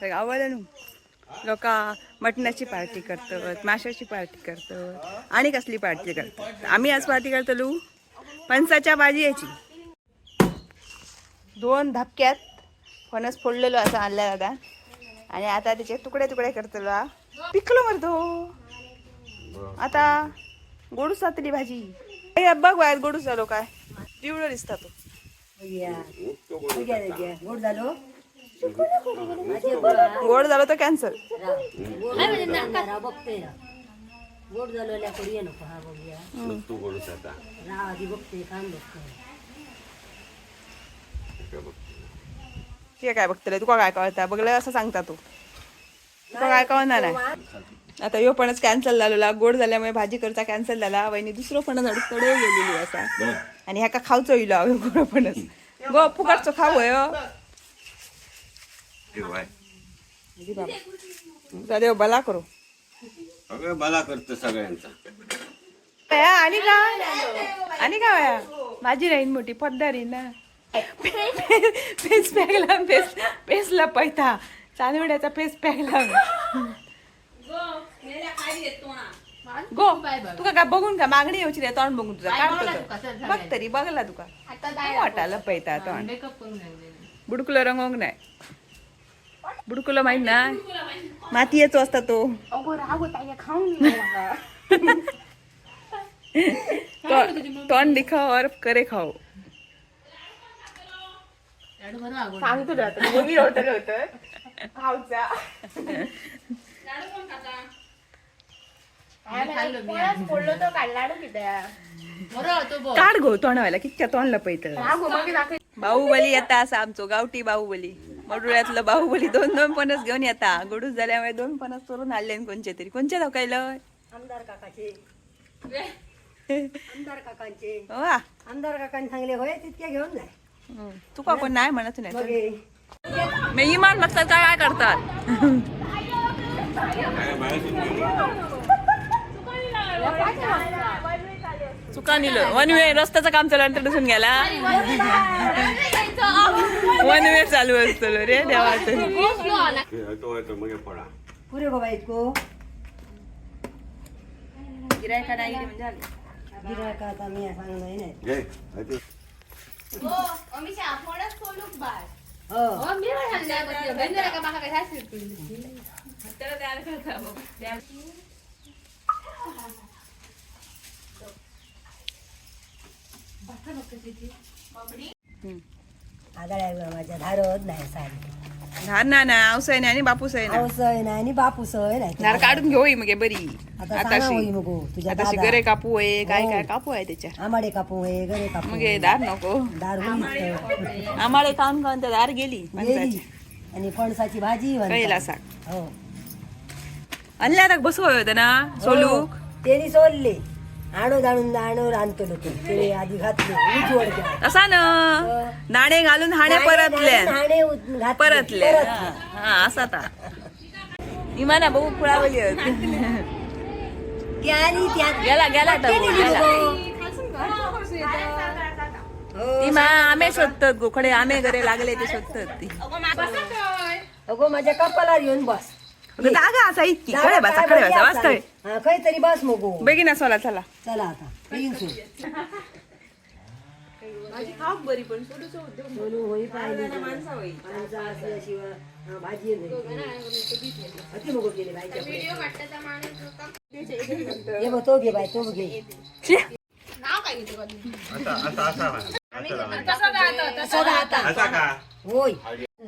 तर गावाला नु लोक मटणाची पार्टी करतात माशाची पार्टी करतात आणि कसली पार्टी करतात. आम्ही आज पार्टी करतलो फणसाच्या भाजयेची दोन धपक्यात फणस फोडलेलो असं आणला दादा. आणि आता त्याचे तुकडे तुकडे करतलो पिकलो मरतो आता गोडूस जातली भाजी. बघ बाहेर गोडूस झालो काय. पिवळं दिसता तो. गोड झालो. गोड झालं तर कॅन्सर बघते गोड झालो करूया नको हा बघूया तू बोलूस आता राव आधी बघते काम बघते ठीक काय बघतले तुका काय कळता बघलं असं सांगता तू. तुका काय कळणार नाही. आता ह्यो फणस कॅन्सल झालेला. गोड झाल्यामुळे भाजी करता कॅन्सल झाला. वहिनी दुसरं फणस अडीच तडे गेलेली असा. आणि ह्याका खावचो इलो? हांवें गोड फणस गो फुकटचो खाऊ ठेवाय. तुझा देव भला करो. सगळं भला करतो सगळ्यांचा. आणि का? आणि का वया माझी राहीन मोठी पद्दारी ना. फेस पॅकला फेस फेसला पैता चांदवड्याचा फेस पॅकला गो तुका काय बघून का? मागणी येऊची रे तोंड बघून तुझा काढतो तो. बघ तरी बघला तुका. वाटायला पैता तोंड. बुडकुलं रंगोंग नाही. बुडकुलं माहीत ना? माती येतो असता तो तो- तोंड दिखाओ और करे खाओ सांगतो काढ गो तोंडवायला कितक्या तोंडला पैत बाहुबली येता असा आमचो गावठी बाहुबली. मडुळ्यातलं बाहुबली दोन दोन पणस घेऊन येता. गोडूस झाल्यामुळे दोन पणस चोरून आणले कोणचे तरी. कोणचे दाखवलं आमदार काकाचे. आमदार काकांचे. वा. आमदार काकांनी सांगले होय तितके घेऊन जाय. तुका कोण नाही म्हणत नाही मी इमान बघतात काय काय करतात चुका निलं वन वे रस्त्याचं काम चालल्यानंतर दिसून गेला वन वे चालू असतो रे देवाचं तो येतो मग पडा पुरे गो बाई को गिरायका नाही गेली म्हणजे आली. गिरायका आता मी सांगणार नाही घे ते हो हम्म. आदळ्या माझ्या धारत नाही साडी धार ना ना आवसाय नाही आणि बापूस आहे ना. नाही आणि बापूसय नाही धार काढून घेऊ ही मग हे बरी. आता सांगा होई आताशी मग तुझ्या आताशी दादा. गरे कापू आहे काय हो. काय कापू आहे त्याच्या. आंबाडे कापू हे गरे कापू मग हे दार नको. दार आम्हाला काम काम तर दार गेली माणसाची. आणि फणसाची भाजी म्हणतात. कैला साग. हो. आणल्या आता बसू होतं ना सोलूक तेनी सोडले आणू जाणून आणू आणतो ते आधी घातले उजवड केला. तसा ना? नाणे घालून हाणे परतले हाणे उत- घातले. परतले. परत. हा असा ता. इमाना बघू पुळावली होती ती आली गेला गेला तर गेला. हो इमा आमे शोधतात गोखडे आमे घरे लागले ते शोधतात ती. अगो माझ्या कपाला येऊन बस. जागा असा इतकी. खडे बसा खडे बसा वाचतोय हा काहीतरी बस मगो. बेगी ना सोला चला. चला आता. हा. हे बघ तो घे बाई तो घे. सदा आता आता का? होय.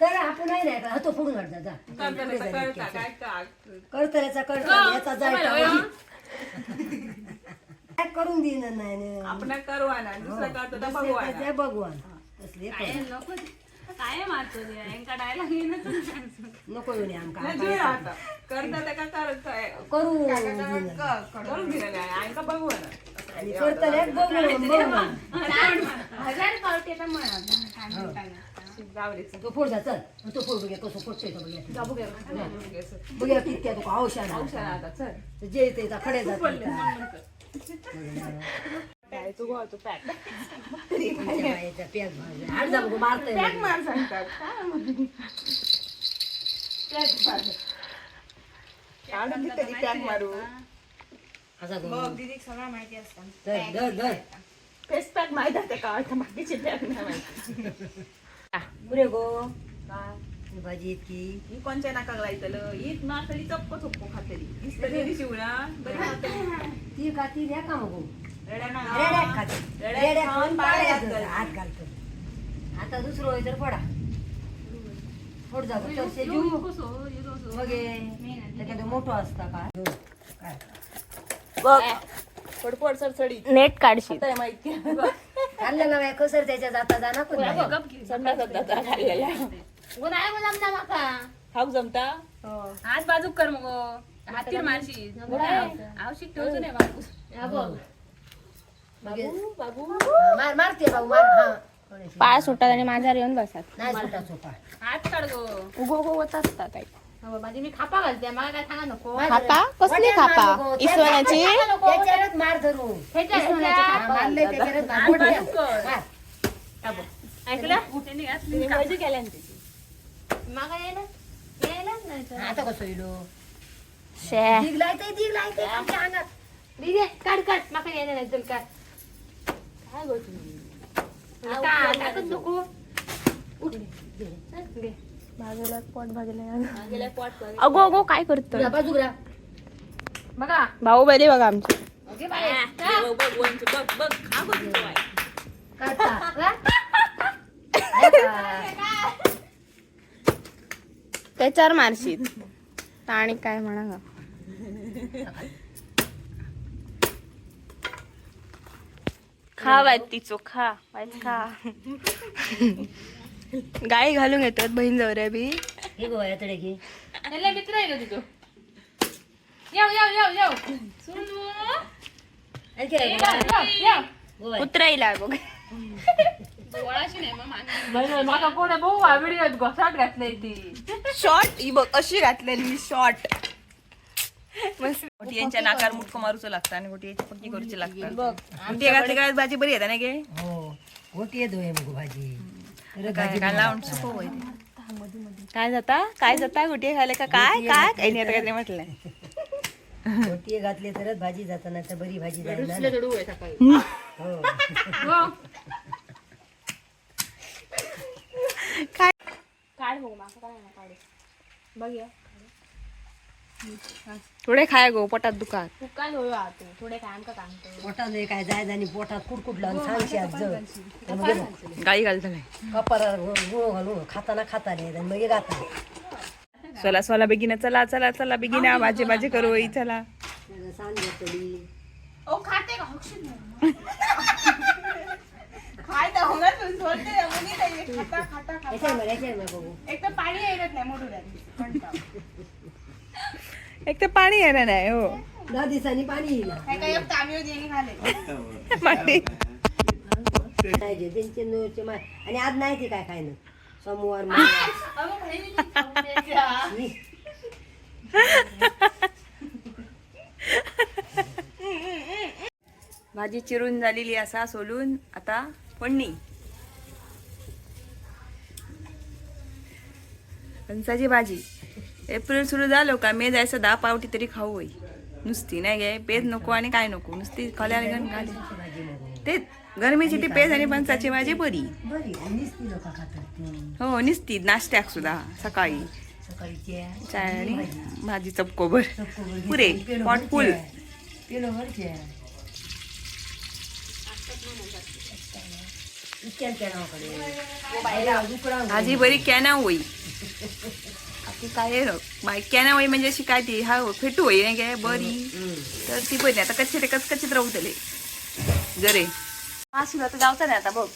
तर आपण नाही नाही का तो फोडून जा. करता याचा जायचा करून देईन नाही ना. आपण करवा ना दुसरा करतो तर भगवान भगवान तसले काय नको काय मारतो ते यांका डायलॉग येणं नको येणे आमका आता. करता त्या का करत आहे. करू. करून आमका आणि करतले बघून बघून हजार पावटे तर म्हणा. गावडीचं तो फोड जा चल. तो फोड बघूया कसं फोडतोय तो बघूया. जाबू घ्या बघूया कितक्या तुका औषध औषध आता चल. जे ते खडे जात काय तू गो तू पॅक. पॅक भाजला हाड जा बघू मारतोय पॅक मार सांगतात. काय म्हणते? पॅक मार काढून दे तरी पॅक मारू. असा मग. करून दीदी सगळं माहिती असतं. धर धर धर. फेस पॅक माहीत आहे का? आता बाकीचे पॅक नाही माहिती. पुरे गो. काय? भाजी इतकी. ही कोणच्या नाका लायतलं ही मातली चप्प चप्प खातली दिसतली शिवणा बरी खातली ती का ती द्या का मग? रेड्यात खाते रेड्यात रेड्यात खाऊन खाऊन पाळ्यात पाळ्यात घालते. हात घालतो आता दुसरं होय तर फोडा फोड जा बघ, चलशे जीव मग त्याच्यात मोठं असता का? काय? बघ. पडपड सरसडी. नेट काढशी आता माहिती खाल्लं ना बाय कसर त्याच्या जाता जाणार नाही. खाऊ जमता? हात बाजूक कर मग हातीर मारशी आवश्यक ठेवतो नाही हा, मार मारते बाबू मार. हा. थोडीशी. पाय सुटतात आणि माझ्यावर येऊन बसतात. नाही सुटा सुटा हात काढ गो. उगो उगो होत असतात आई. माझी मी खापा घालते. मला काय सांगा नको. खापा? कसली खापा? इसवण्याची त्याच्यावरच मार धरून. हा, मारलंय त्याच्यावरच मार. बोट ठेव. मार. ऐकलं? त्यांनी घातली मागा यायला? यायलाच नाही तर. आता कसं येलो शे. दिग लायतंय दिग लायतंय तुमच्या अंगात. दे, दे, काढ काढ. माका यायला नाही तर काढ. काय गो तुम्ही? का टाकत नको उठ. चल, घे. भाजला पोट भाजला अगो. अगो काय करतो. बघा. भाऊ बरे बघा आमचे? त्याच्यावर मारशीत आणि काय म्हणा खा वाट ती चोखा वाट खा. गाय घालून येतात बहीण जवळ बी. हे घे. याला मित्र आहे का तुझं सुनू. उतरायला बघ. माझा कोण भाऊ व्हिडिओ घोसाट घातलंय ती. शॉर्ट ही बघ अशी घातलेली शॉर्ट मस्त. गोटी यांच्या नाकार मुटको मारूच लागतं आणि गोटी याची पक्की करूची लागतं. गोटी घातली काय भाजी बरी येते ना गे? हो मग भाजी. तर काय भाजी काय लावून सुकव होय ते. काय जाता? काय जाता? गुटी खायला का काय? काय? काही नाही आता काहीतरी म्हटलंय. गोटी घातली तरच भाजी जात नाही तर बरी भाजी. हो. हो. काढ बघ माका काय नाही काढ. बघ. थोडे खाय गो पोटात दुखात. तू काय होय तू थोडे काय आमका पोटात हे काय जायचं आणि पोटात कुडकुट लावून सांगशी आज मग हे गाई नाही गुळ घालून खाताना खाता नाही आणि मग हे गाता. चला चला बेगिना चला चला चला बेगिना भाजी भाजी करू होई चला. बघू. एक तर पाणी येणार नाही हो. दहा दिवसांनी पाणी येईल. मांडी नाही जे त्यांचे नोचे मा- आणि आज नाही ते काय काय ना सोमवार मंगळवार. भाजी चिरून झालेली असा सोलून आता फोडणी. फणसाची भाजी. एप्रिल सुरू झालो का मे जायचं दहा पावटी तरी खाऊ होई. नुसती नाही गे पेज नको आणि काय नको नुसती खाल्याला गण खाली. भाजी नको. ते गरमीची ती पेज आणि फणसाची भाजी बरी. हो निसती नाश्त्याक सुद्धा सकाळी. च्या आणि भाजी. चपकोबर. पुरे पॉट फुल भाजी बरी कॅना होई. काय रे? बाई कॅना होई म्हणजे अशी काय ती? हा फेटू होई नाही काय? बरी. तर ती बरी आता कच्चे ते कचकचित राहतले जरे हा सुद्धा तर जावचा नाही आता बघ.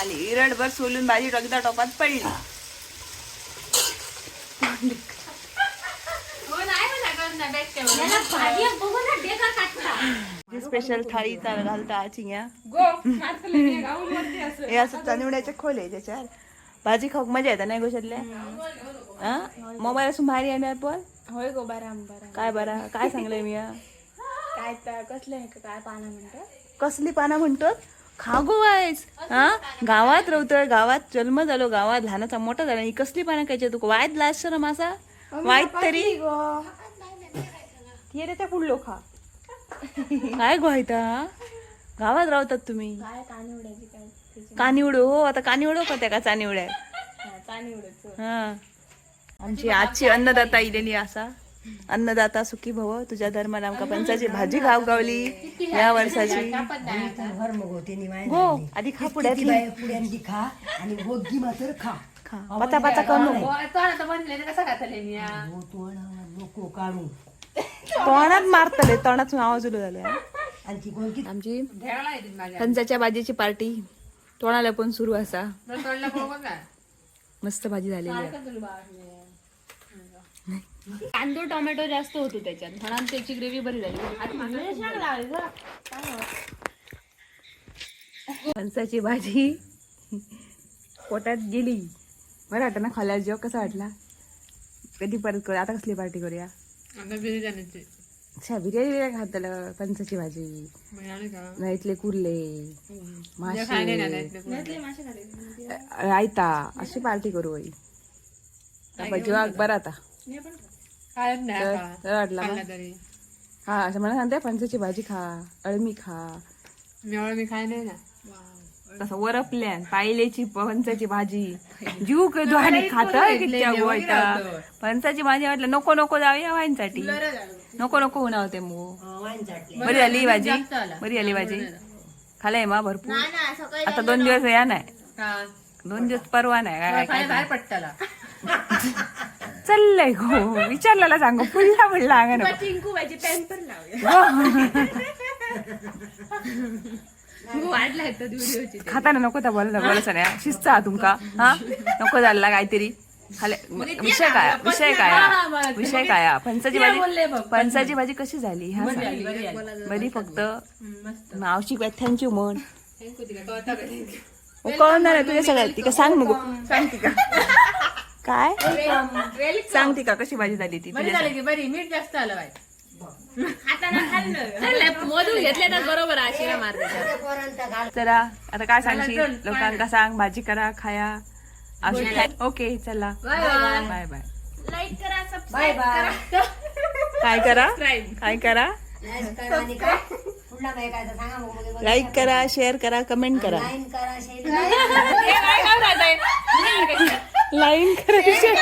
आली. इरडभर सोलून भाजी टोकदा टोपात पडली. याला भाजी बघू ना बेकार स्पेशल थाळी घालता गो असं. हे असं चनिवड्याचे खोले त्याच्यावर भाजी खाऊक मजा येते नाही गोशातल्या हा? मोबाईल असून भारी येणार पण होय गो बारा बारा काय बरा? काय सांगलंय मी? काय कसले आहे काय पाना म्हणतात? कसली पाना म्हणतात खागो वायच हा? गावात रवतोय गावात जन्म झालो गावात लहानाचा मोठा झाला ही कसली पाना खायची तुका वायत लास्ट मासा वाईट तरी? ये रे त्या पुढलो खा काय गोहायता गावात राहतात तुम्ही? काय कानी उडायची काय त्याची? कानिवडो हो आता कानिवडो का त्या का चानिवड्या? हा आमची आजची अन्नदाता इलेली असा अन्नदाता सुखी भव तुझ्या धर्माला आमका पंचाची भाजी खाव गावली या वर्षाची. हो आधी खा पुढ्यातली. पुड्यांची खा आणि गोगी मात्र खा. खा. पाचा पाचा करू नको आता बनले कसा खातले मी? तू नको काढू. तोंडात मारतले तोंडातून आवाज उलू झाले. आमची पंचाच्या भाजीची पार्टी. तोंडाला पण सुरू असा. मस्त भाजी झालेली आहे. कांदो टोमॅटो जास्त होतो त्याच्यात. म्हणून त्याची ग्रेव्ही बरी झाली. फणसाची भाजी पोटात गेली. बरं वाटतं ना खाल्यावर जेव्हा कसा वाटला? कधी परत करू? आता कसली पार्टी करूया? आता बिर्याणीची अच्छा बिर्याणी बिर्याणी खातलं फणसाची भाजी? मिळाली का? नाहीतले कुर्ले खायला नाही मासे रायता अशी पार्टी करू होई आता जेव्हा बरं आता. खायच नाही तर आता. तर वाटला खाल्ला का? तरी. हा असं मला सांगते फणसाची भाजी खा अळमी खा. मी एवढं मी खाय नाही ना. तसं वरपल्यान पायलेची फणसाची भाजी. जीव कधी आणि खात फणसाची भाजी म्हटलं नको नको जाऊया वाईनसाठी. नको नको होणार होते मग चाटले बरी आली भाजी? बरी आली भाजी? खालाय मा भरपूर? आता दोन दिवस या नाही. दोन दिवस परवा नाही काय काय खाय बाहेर पडताला चाललंय गो विचारलेला सांगू पुढला म्हणला अंगा नको चिंकू पॅन पण लावूया. व्हिडिओची खाताना नको त्या बोल बोलायचं नाही. शिस्त हा तुमका. हा? नको झाला काहीतरी. खाले विषय काय? विषय काय? विषय काय? फणसाची भाजी फणसाची भाजी कशी झाली? हा सांग. बरी फक्त. मावशी थँक्यू म्हण. हो, कळणार आहे तुझ्या सगळ्यात. ती का सांग मग सांग ती का? काय? सांग ती का कशी भाजी झाली ती? बरी मीठ जास्त आलं बाय मधू घेतले ना बरोबर आशिरा मारते पोरांचा घाल. चला आता काय सांगशील? लोकांका सांग भाजी करा खाया. ओके चला. बाय बाय लाईक करा बाय बाय. काय करा? काय करा? लाईक करा आणि काय? पुढला काय काय तर सांगा मग मग लाईक करा शेअर करा कमेंट करा. लाईन करा शेअर